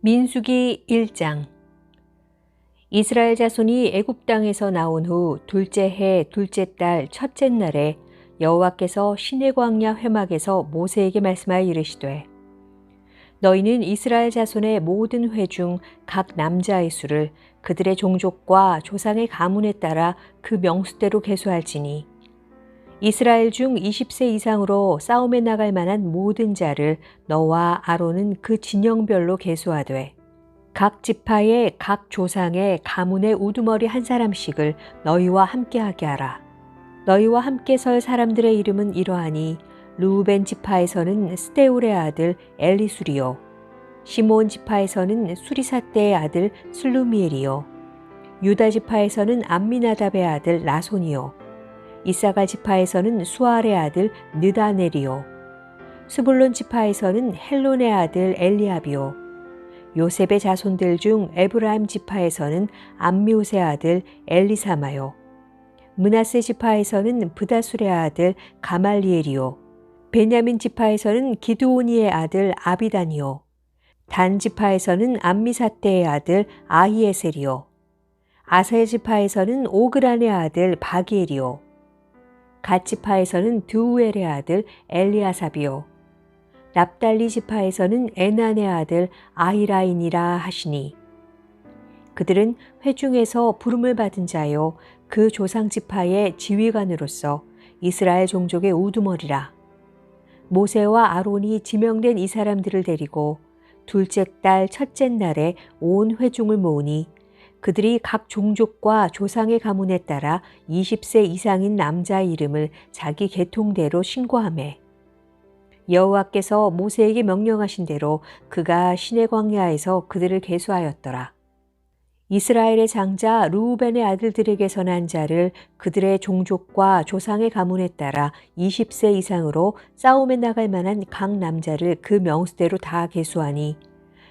민수기 1장. 이스라엘 자손이 애굽 땅에서 나온 후 둘째 해 둘째 달 첫째 날에 여호와께서 시내 광야 회막에서 모세에게 말씀하여 이르시되 너희는 이스라엘 자손의 모든 회 중 각 남자의 수를 그들의 종족과 조상의 가문에 따라 그 명수대로 계수할지니 이스라엘 중 20세 이상으로 싸움에 나갈 만한 모든 자를 너와 아론은 그 진영별로 계수하되 각 지파의 각 조상의 가문의 우두머리 한 사람씩을 너희와 함께하게 하라. 너희와 함께 설 사람들의 이름은 이러하니 루벤 지파에서는 스테울의 아들 엘리수리요 시몬 지파에서는 수리사떼의 아들 슬루미엘이요 유다 지파에서는 암미나답의 아들 라손이요 이사갈 지파에서는 수알의 아들 느다넬이요 스불론 지파에서는 헬론의 아들 엘리압이요 요셉의 자손들 중 에브라임 지파에서는 암미옷의 아들 엘리사마요 문하세 지파에서는 브다술의 아들 가말리엘이요 베냐민 지파에서는 기드오니의 아들 아비단이요 단 지파에서는 암미사떼의 아들 아히에셀이요 아사의 지파에서는 오그란의 아들 바기엘이요 갓지파에서는 드우엘의 아들 엘리아삽이요. 납달리 지파에서는 에난의 아들 아히라인이라 하시니 그들은 회중에서 부름을 받은 자요. 그 조상 지파의 지휘관으로서 이스라엘 종족의 우두머리라. 모세와 아론이 지명된 이 사람들을 데리고 둘째 달 첫째 날에 온 회중을 모으니 그들이 각 종족과 조상의 가문에 따라 20세 이상인 남자의 이름을 자기 계통대로 신고하매 여호와께서 모세에게 명령하신 대로 그가 시내 광야에서 그들을 계수하였더라. 이스라엘의 장자 루우벤의 아들들에게서 난 자를 그들의 종족과 조상의 가문에 따라 20세 이상으로 싸움에 나갈 만한 각 남자를 그 명수대로 다 계수하니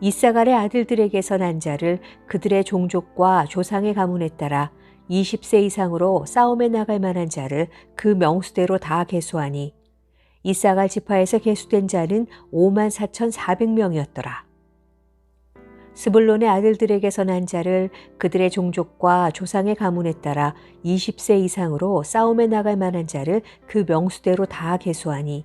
이사갈의 아들들에게서 난 자를 그들의 종족과 조상의 가문에 따라 20세 이상으로 싸움에 나갈 만한 자를 그 명수대로 다 계수하니 이사갈 지파에서 계수된 자는 5만 4,400명이었더라. 스불론의 아들들에게서 난 자를 그들의 종족과 조상의 가문에 따라 20세 이상으로 싸움에 나갈 만한 자를 그 명수대로 다 계수하니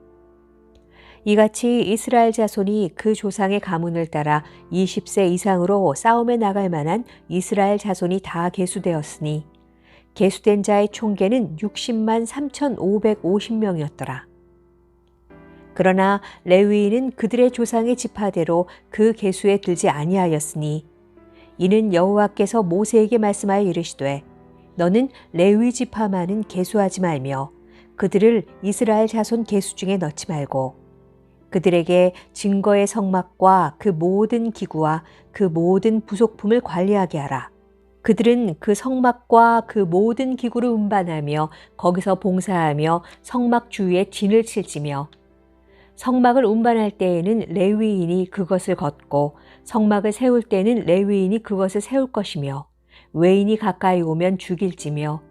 이같이 이스라엘 자손이 그 조상의 가문을 따라 20세 이상으로 싸움에 나갈 만한 이스라엘 자손이 다 계수되었으니 계수된 자의 총계는 60만 3,550명이었더라. 그러나 레위인은 그들의 조상의 지파대로 그 계수에 들지 아니하였으니 이는 여호와께서 모세에게 말씀하여 이르시되 너는 레위 지파만은 계수하지 말며 그들을 이스라엘 자손 계수 중에 넣지 말고 그들에게 증거의 성막과 그 모든 기구와 그 모든 부속품을 관리하게 하라. 그들은 그 성막과 그 모든 기구를 운반하며 거기서 봉사하며 성막 주위에 진을 칠지며 성막을 운반할 때에는 레위인이 그것을 걷고 성막을 세울 때는 레위인이 그것을 세울 것이며 외인이 가까이 오면 죽일지며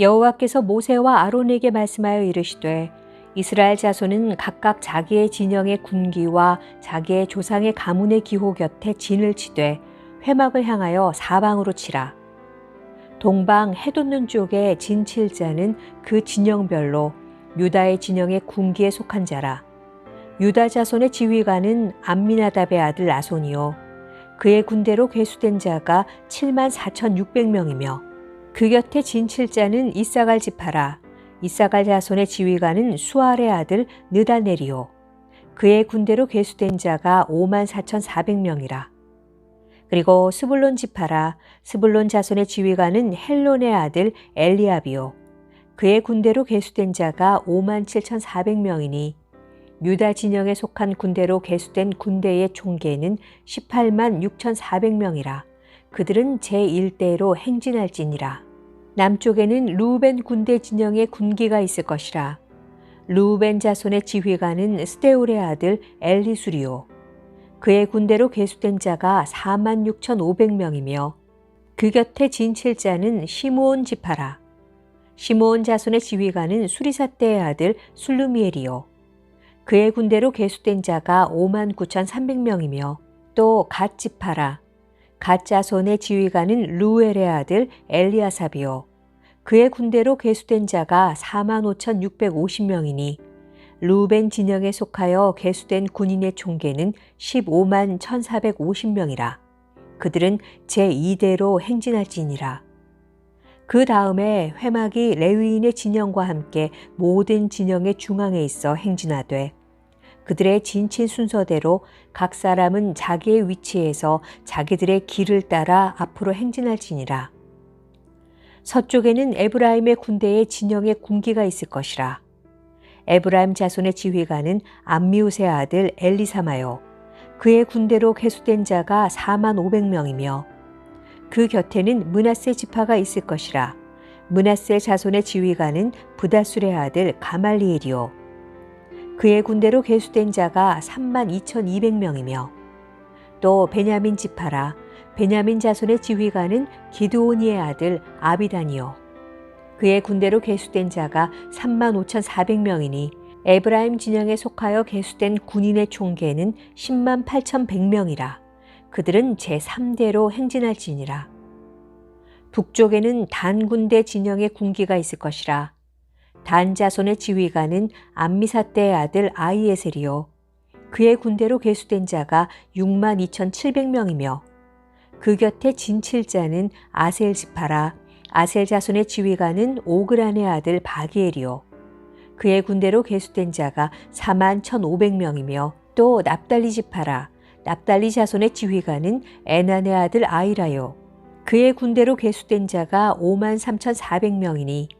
여호와께서 모세와 아론에게 말씀하여 이르시되 이스라엘 자손은 각각 자기의 진영의 군기와 자기의 조상의 가문의 기호 곁에 진을 치되 회막을 향하여 사방으로 치라. 동방 해돋는 쪽에 진칠 자는 그 진영별로 유다의 진영의 군기에 속한 자라. 유다 자손의 지휘관은 암미나답의 아들 나손이요. 그의 군대로 괴수된 자가 7만 4,600명이며 그 곁에 진칠자는 이사갈 지파라. 이사갈 자손의 지휘관은 수알의 아들 느다네리오. 그의 군대로 괴수된 자가 5만 4,400명이라. 그리고 스불론 지파라. 스불론 자손의 지휘관은 헬론의 아들 엘리아비오. 그의 군대로 괴수된 자가 5만 7,400명이니 유다 진영에 속한 군대로 개수된 군대의 총계는 18만 6,400명이라. 그들은 제1대로 행진할지니라. 남쪽에는 루벤 군대 진영의 군기가 있을 것이라. 루벤 자손의 지휘관은 스테울의 아들 엘리수리오. 그의 군대로 계수된 자가 4만 6,500명이며 그 곁에 진칠 자는 시므온 지파라. 시므온 자손의 지휘관은 수리사떼의 아들 술루미엘이요. 그의 군대로 계수된 자가 5만 9,300명이며 또 갓지파라. 갓자손의 지휘관은 루엘의 아들 엘리아사비오. 그의 군대로 계수된 자가 4만 5,650명이니 루벤 진영에 속하여 계수된 군인의 총계는 15만 1,450명이라. 그들은 제2대로 행진할지니라. 그 다음에 회막이 레위인의 진영과 함께 모든 진영의 중앙에 있어 행진하되 그들의 진친 순서대로 각 사람은 자기의 위치에서 자기들의 길을 따라 앞으로 행진할지니라. 서쪽에는 에브라임의 군대의 진영의 군기가 있을 것이라. 에브라임 자손의 지휘관은 암미우스의 아들 엘리사마요. 그의 군대로 개수된 자가 4만 500명이며 그 곁에는 문하세 지파가 있을 것이라. 문하세 자손의 지휘관은 부다술의 아들 가말리엘이요. 그의 군대로 개수된 자가 3만 2,200명이며 또 베냐민 지파라 베냐민 자손의 지휘관은 기드오니의 아들 아비단이요. 그의 군대로 개수된 자가 3만 5,400명이니 에브라임 진영에 속하여 개수된 군인의 총계는 10만 8,100명이라. 그들은 제3대로 행진할지니라. 북쪽에는 단 군대 진영의 군기가 있을 것이라. 단 자손의 지휘관은 암미사떼의 아들 아이에셀이요. 그의 군대로 개수된 자가 6만 2,700명이며 그 곁에 진칠자는 아셀 지파라 아셀 자손의 지휘관은 오그란의 아들 바기엘이요. 그의 군대로 개수된 자가 4만 1,500명이며 또 납달리 지파라 납달리 자손의 지휘관은 에난의 아들 아이라요. 그의 군대로 개수된 자가 5만 3,400명이니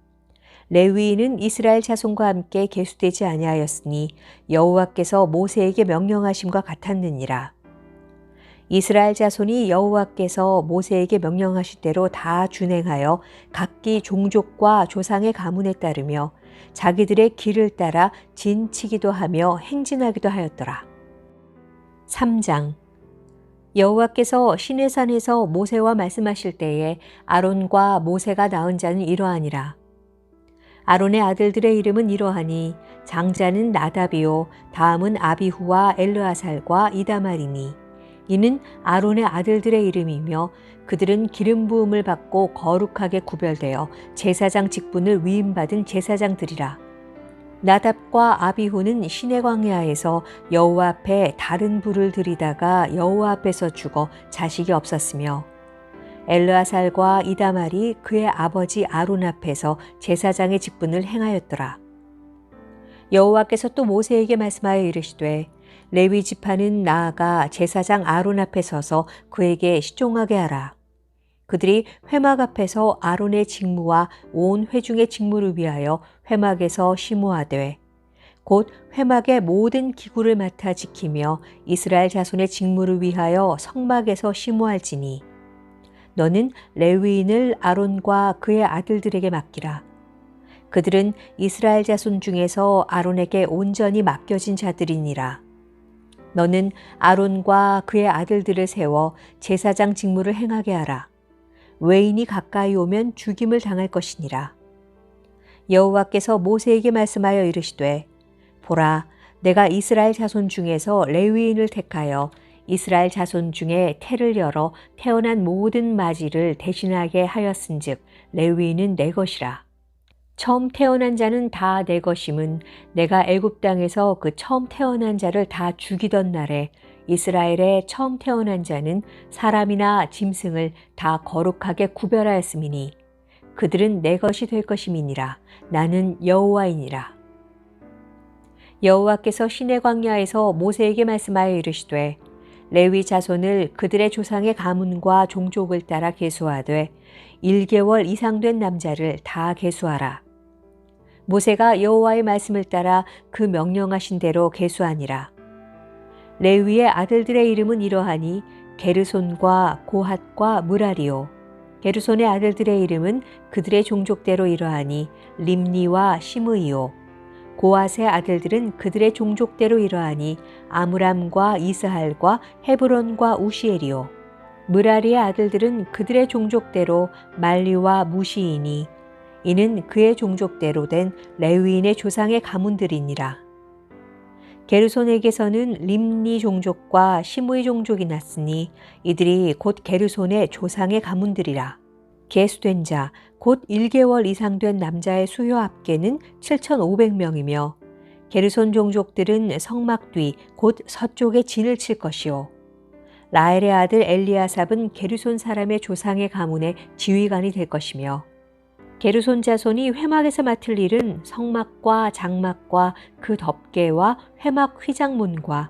레위인은 이스라엘 자손과 함께 계수되지 아니하였으니 여호와께서 모세에게 명령하심과 같았느니라. 이스라엘 자손이 여호와께서 모세에게 명령하신 대로 다 준행하여 각기 종족과 조상의 가문에 따르며 자기들의 길을 따라 진치기도 하며 행진하기도 하였더라. 3장 여호와께서 시내산에서 모세와 말씀하실 때에 아론과 모세가 낳은 자는 이러하니라. 아론의 아들들의 이름은 이러하니 장자는 나답이요 다음은 아비후와 엘르아살과 이다말이니. 이는 아론의 아들들의 이름이며 그들은 기름 부음을 받고 거룩하게 구별되어 제사장 직분을 위임받은 제사장들이라. 나답과 아비후는 시내 광야에서 여호와 앞에 다른 불을 들이다가 여호와 앞에서 죽어 자식이 없었으며 엘르아살과 이다말이 그의 아버지 아론 앞에서 제사장의 직분을 행하였더라. 여호와께서 또 모세에게 말씀하여 이르시되 레위 지파는 나아가 제사장 아론 앞에 서서 그에게 시종하게 하라. 그들이 회막 앞에서 아론의 직무와 온 회중의 직무를 위하여 회막에서 심호하되 곧 회막의 모든 기구를 맡아 지키며 이스라엘 자손의 직무를 위하여 성막에서 심호할지니 너는 레위인을 아론과 그의 아들들에게 맡기라. 그들은 이스라엘 자손 중에서 아론에게 온전히 맡겨진 자들이니라. 너는 아론과 그의 아들들을 세워 제사장 직무를 행하게 하라. 외인이 가까이 오면 죽임을 당할 것이니라. 여호와께서 모세에게 말씀하여 이르시되 보라 내가 이스라엘 자손 중에서 레위인을 택하여 이스라엘 자손 중에 태를 열어 태어난 모든 마지를 대신하게 하였은즉 레위인은 내 것이라. 처음 태어난 자는 다 내 것임은 내가 애굽 땅에서 그 처음 태어난 자를 다 죽이던 날에 이스라엘의 처음 태어난 자는 사람이나 짐승을 다 거룩하게 구별하였음이니 그들은 내 것이 될 것임이니라 나는 여호와이니라 여호와께서 시내 광야에서 모세에게 말씀하여 이르시되 레위 자손을 그들의 조상의 가문과 종족을 따라 계수하되 1개월 이상 된 남자를 다 계수하라. 모세가 여호와의 말씀을 따라 그 명령하신 대로 계수하니라. 레위의 아들들의 이름은 이러하니 게르손과 고핫과 무라리오. 게르손의 아들들의 이름은 그들의 종족대로 이러하니 림니와 시므이오. 고앗의 아들들은 그들의 종족대로 이러하니 아므람과 이스할과 헤브론과 우시엘이요. 무라리의 아들들은 그들의 종족대로 말리와 무시이니 이는 그의 종족대로 된 레위인의 조상의 가문들이니라. 게르손에게서는 림니 종족과 시므이 종족이 났으니 이들이 곧 게르손의 조상의 가문들이라. 계수된 자, 곧 1개월 이상 된 남자의 수요 합계는 7,500명이며 게르손 종족들은 성막 뒤 곧 서쪽에 진을 칠 것이요. 라엘의 아들 엘리아삽은 게르손 사람의 조상의 가문의 지휘관이 될 것이며 게르손 자손이 회막에서 맡을 일은 성막과 장막과 그 덮개와 회막 휘장문과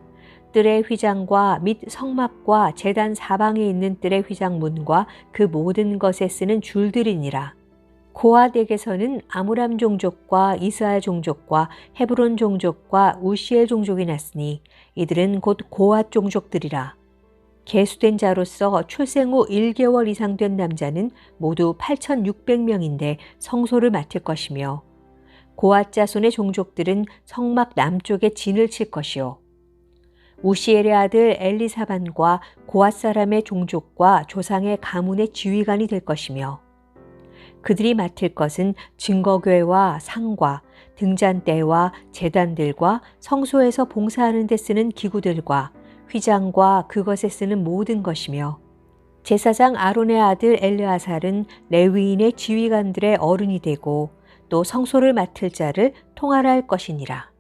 뜰의 휘장과 및 성막과 재단 사방에 있는 뜰의 휘장문과 그 모든 것에 쓰는 줄들이니라. 고아덱에서는 아무람 종족과 이스라엘 종족과 헤브론 종족과 우시엘 종족이 났으니 이들은 곧 고아 종족들이라. 계수된 자로서 출생 후 1개월 이상 된 남자는 모두 8,600명인데 성소를 맡을 것이며 고아 자손의 종족들은 성막 남쪽에 진을 칠 것이요. 우시엘의 아들 엘리사반과 고앗 사람의 종족과 조상의 가문의 지휘관이 될 것이며 그들이 맡을 것은 증거궤와 상과 등잔대와 재단들과 성소에서 봉사하는 데 쓰는 기구들과 휘장과 그것에 쓰는 모든 것이며 제사장 아론의 아들 엘르아살은 레위인의 지휘관들의 어른이 되고 또 성소를 맡을 자를 통하라 할 것이니라.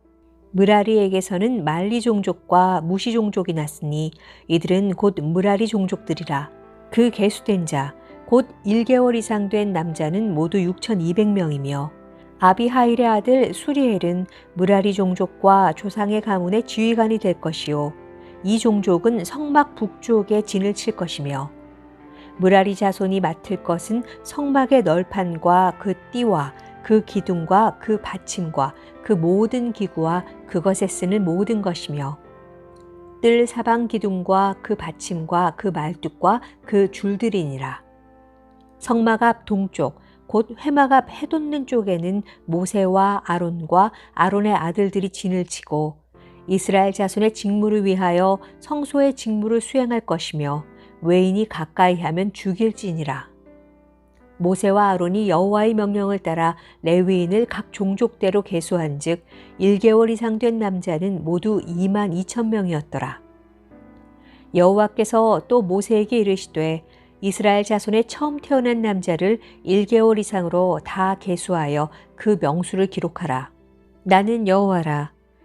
무라리에게서는 말리 종족과 무시 종족이 났으니 이들은 곧 무라리 종족들이라. 그 계수된 자, 곧 1개월 이상 된 남자는 모두 6,200명이며 아비하일의 아들 수리엘은 무라리 종족과 조상의 가문의 지휘관이 될 것이요. 이 종족은 성막 북쪽에 진을 칠 것이며 무라리 자손이 맡을 것은 성막의 널판과 그 띠와 그 기둥과 그 받침과 그 모든 기구와 그것에 쓰는 모든 것이며 뜰 사방 기둥과 그 받침과 그 말뚝과 그 줄들이니라. 성막 앞 동쪽 곧 회막 앞 해돋는 쪽에는 모세와 아론과 아론의 아들들이 진을 치고 이스라엘 자손의 직무를 위하여 성소의 직무를 수행할 것이며 외인이 가까이 하면 죽일지니라. 모세와 아론이 여호와의 명령을 따라 레위인을 각 종족대로 계수한즉 1개월 이상 된 남자는 모두 2만 2천 명이었더라. 여호와께서 또 모세에게 이르시되 이스라엘 자손의 처음 태어난 남자를 1개월 이상으로 다 계수하여 그 명수를 기록하라. 나는 여호와라.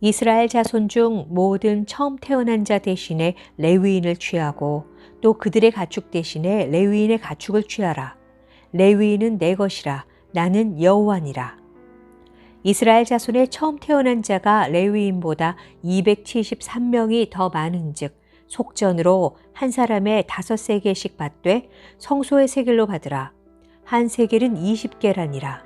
이스라엘 자손 중 모든 처음 태어난 자 대신에 레위인을 취하고 또 그들의 가축 대신에 레위인의 가축을 취하라. 레위인은 내 것이라. 나는 여호와니라. 이스라엘 자손의 처음 태어난 자가 레위인보다 273명이 더 많은즉 속전으로 한 사람의 다섯 세겔씩 받되 성소의 세겔로 받으라. 한 세겔은 20개라니라.